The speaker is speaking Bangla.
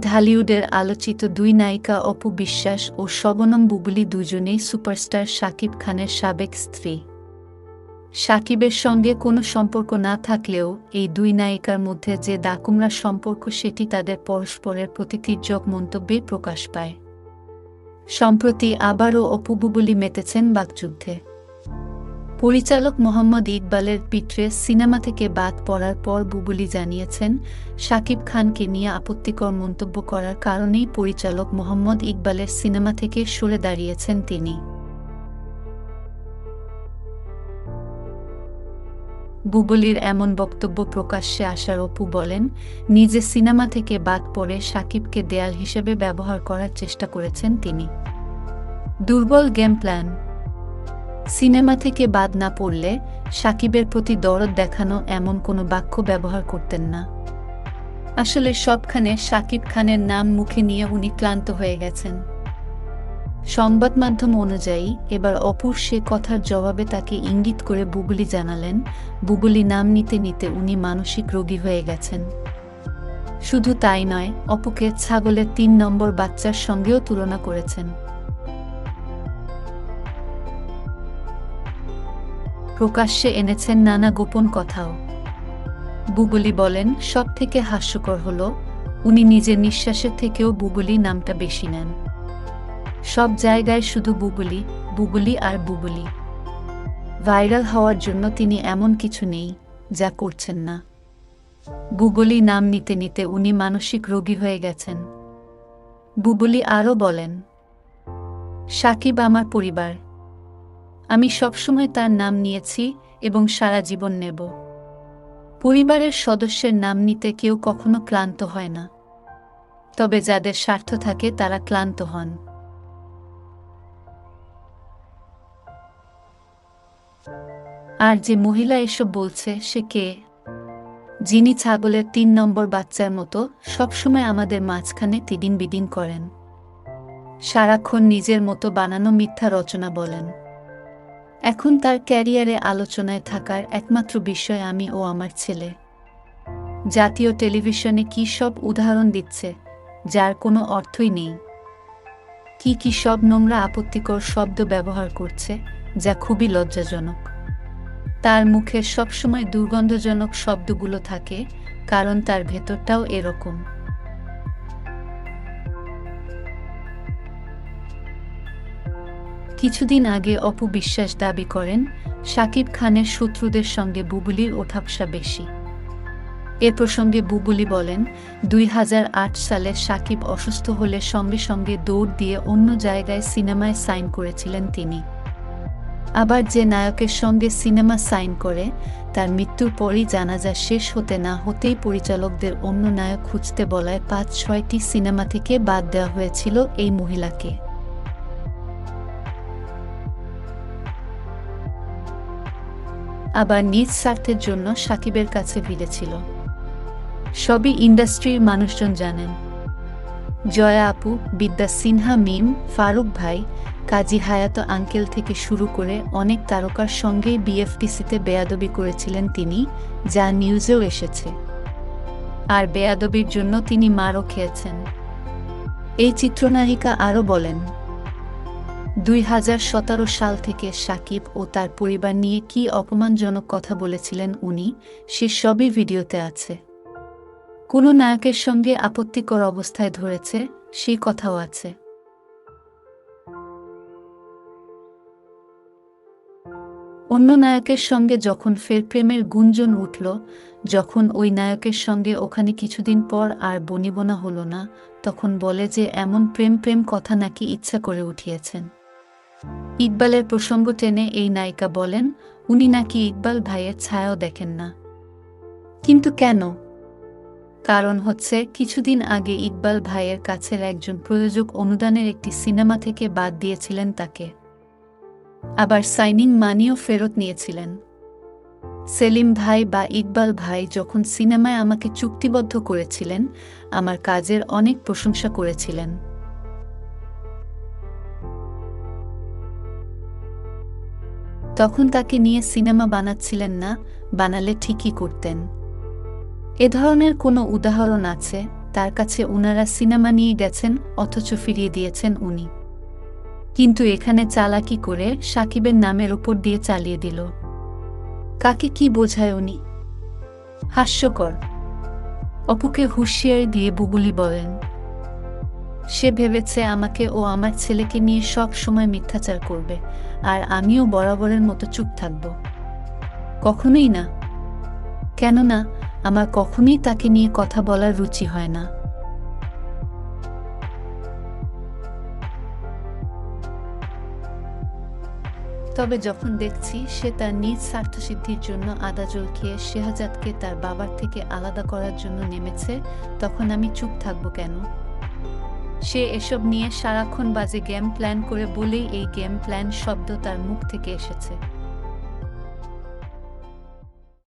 ঢালিউডের আলোচিত দুই নায়িকা অপু বিশ্বাস ও শবনম বুবলি দুজনেই সুপারস্টার শাকিব খানের সাবেক স্ত্রী। সাকিবের সঙ্গে কোনো সম্পর্ক না থাকলেও এই দুই নায়িকার মধ্যে যে দাকুমরা সম্পর্ক সেটি তাদের পরস্পরের প্রতি তির্যক মন্তব্যে প্রকাশ পায়। সম্প্রতি আবারও অপু বুবলি মেতেছেন বাকযুদ্ধে। পরিচালক মোহাম্মদ ইকবালের পিঠে সিনেমা থেকে বাদ পড়ার পর বুবুলি জানিয়েছেন, শাকিব খানকে নিয়ে আপত্তিকর মন্তব্য করার কারণেই পরিচালক মোহাম্মদ ইকবালের সিনেমা থেকে সরে দাঁড়িয়েছেন তিনি। বুবলির এমন বক্তব্য প্রকাশ্যে আসার অপু বলেন, নিজে সিনেমা থেকে বাদ পড়ে সাকিবকে দেয়াল হিসেবে ব্যবহার করার চেষ্টা করেছেন তিনি। দুর্বল গেম প্ল্যান সিনেমা থেকে বাদ না পড়লে সাকিবের প্রতি দরদ দেখানো এমন কোনো বাক্য ব্যবহার করতেন না। আসলে সবখানে সাকিব খানের নাম মুখে নিয়ে উনি ক্লান্ত হয়ে গেছেন। সংবাদ মাধ্যম অনুযায়ী এবার অপুর সে কথার জবাবে তাকে ইঙ্গিত করে বুবলি জানালেন, বুবলি নাম নিতে নিতে উনি মানসিক রোগী হয়ে গেছেন। শুধু তাই নয়, অপুকে ছাগলের তিন নম্বর বাচ্চার সঙ্গেও তুলনা করেছেন। প্রকাশ্যে এনেছেন নানা গোপন কথাও। বুবলি বলেন সব থেকে হাস্যকর হল, উনি নিজের নিঃশ্বাসের থেকেও বুবলি নামটা বেশি নেন। সব জায়গায় শুধু বুবলি বুবলি আর বুবলি। ভাইরাল হওয়ার জন্য তিনি এমন কিছু নেই, যা করছেন না। বুবলি নাম নিতে নিতে উনি মানসিক রোগী হয়ে গেছেন। বুবলি আরও বলেন, সাকিব আমার পরিবার আমি সবসময় তার নাম নিয়েছি এবং সারা জীবন নেব। পরিবারের সদস্যের নাম নিতে কেউ কখনো ক্লান্ত হয় না। তবে যাদের স্বার্থ থাকে, তারা ক্লান্ত হন। আর যে মহিলা এসব বলছে, সে কে? যিনি ছাগলের তিন নম্বর বাচ্চার মতো সবসময় আমাদের মাঝখানে তিদিন বিদিন করেন। সারাক্ষণ নিজের মতো বানানো মিথ্যা রচনা বলেন। এখন তার ক্যারিয়ারে আলোচনায় থাকার একমাত্র বিষয় আমি ও আমার ছেলে। জাতীয় টেলিভিশনে কি সব উদাহরণ দিচ্ছে, যার কোনো অর্থই নেই? কি কি সব নোংরা আপত্তিকর শব্দ ব্যবহার করছে, যা খুবই লজ্জাজনক? তার মুখে সবসময় দুর্গন্ধজনক শব্দগুলো থাকে, কারণ তার ভেতরটাও এরকম। কিছুদিন আগে অপু বিশ্বাস দাবি করেন, সাকিব খানের শত্রুদের সঙ্গে বুবুলির ওঠাপসা বেশি। এ প্রসঙ্গে বুবুলি বলেন, দুই হাজার আট সালে সাকিব অসুস্থ হলে সঙ্গে সঙ্গে দৌড় দিয়ে অন্য জায়গায় সিনেমায় সাইন করেছিলেন তিনি। আবার যে নায়কের সঙ্গে সিনেমা সাইন করে, তার মৃত্যুর পরই জানাজা শেষ হতে না হতেই পরিচালকদের অন্য নায়ক খুঁজতে বলায় পাঁচ ছয়টি সিনেমা থেকে বাদ দেওয়া হয়েছিল এই মহিলাকে। আবার নিজ স্বার্থের জন্য সাকিবের কাছে ভিড়েছিল। সবই ইন্ডাস্ট্রির মানুষজন জানেন। জয়া আপু, বিদ্যা সিনহা, মিম, ফারুক ভাই, কাজী হায়াত আঙ্কেল থেকে শুরু করে অনেক তারকার সঙ্গেই বিএফটিসিতে বেয়াদবি করেছিলেন তিনি, যা নিউজেও এসেছে। আর বেয়াদবির জন্য তিনি মারও খেয়েছেন। এই চিত্রনায়িকা আরও বলেন দুই হাজার সতেরো সাল থেকে সাকিব ও তার পরিবার নিয়ে কি অপমানজনক কথা বলেছিলেন উনি, সে সবই ভিডিওতে আছে। কোনো নায়কের সঙ্গে আপত্তিকর অবস্থায় ধরেছে, সেই কথাও আছে। অন্য নায়কের সঙ্গে যখন ফের প্রেমের গুঞ্জন উঠল, যখন ওই নায়কের সঙ্গে ওখানে কিছুদিন পর আর বনিবনা হলো না, তখন বলে যে, এমন প্রেম প্রেম কথা নাকি ইচ্ছা করে উঠিয়েছেন। ইকবালের প্রসঙ্গ টেনে এই নায়িকা বলেন, উনি নাকি ইকবাল ভাইয়ের ছায়াও দেখেন না। কিন্তু কেন? কারণ হচ্ছে, কিছুদিন আগে ইকবাল ভাইয়ের কাছের একজন প্রযোজক অনুদানের একটি সিনেমা থেকে বাদ দিয়েছিলেন তাকে। আবার সাইনিং মানিও ফেরত নিয়েছিলেন। সেলিম ভাই বা ইকবাল ভাই যখন সিনেমায় আমাকে চুক্তিবদ্ধ করেছিলেন, আমার কাজের অনেক প্রশংসা করেছিলেন। তখন তাকে নিয়ে সিনেমা বানাচ্ছিলেন না, বানালে ঠিকই করতেন। এ ধরনের কোনো উদাহরণ আছে, তার কাছে ওনারা সিনেমা নিয়ে গেছেন, অথচ ফিরিয়ে দিয়েছেন উনি। কিন্তু এখানে চালাকি করে সাকিবের নামের ওপর দিয়ে চালিয়ে দিল। কাকে কি বোঝায় উনি? হাস্যকর। অপুকে হুঁশিয়ারি দিয়ে বুবুলি বলেন সে ভেবেছে আমাকে ও আমার ছেলেকে নিয়ে সব সময় মিথ্যাচার করবে, আর আমিও বরাবরের মতো চুপ থাকব। কখনোই না। কেননা, আমার কখনোই তাকে নিয়ে কথা বলার রুচি হয় না। তবে যখন দেখছি সে তার নিজ স্বার্থসিদ্ধির জন্য আদা জল খেয়ে শেহাজাদকে তার বাবার থেকে আলাদা করার জন্য নেমেছে, তখন আমি চুপ থাকব কেন? সে এসব নিয়ে সারাক্ষণ বাজে গেম প্ল্যান করে বলেই এই গেম প্ল্যান শব্দ তার মুখ থেকে এসেছে।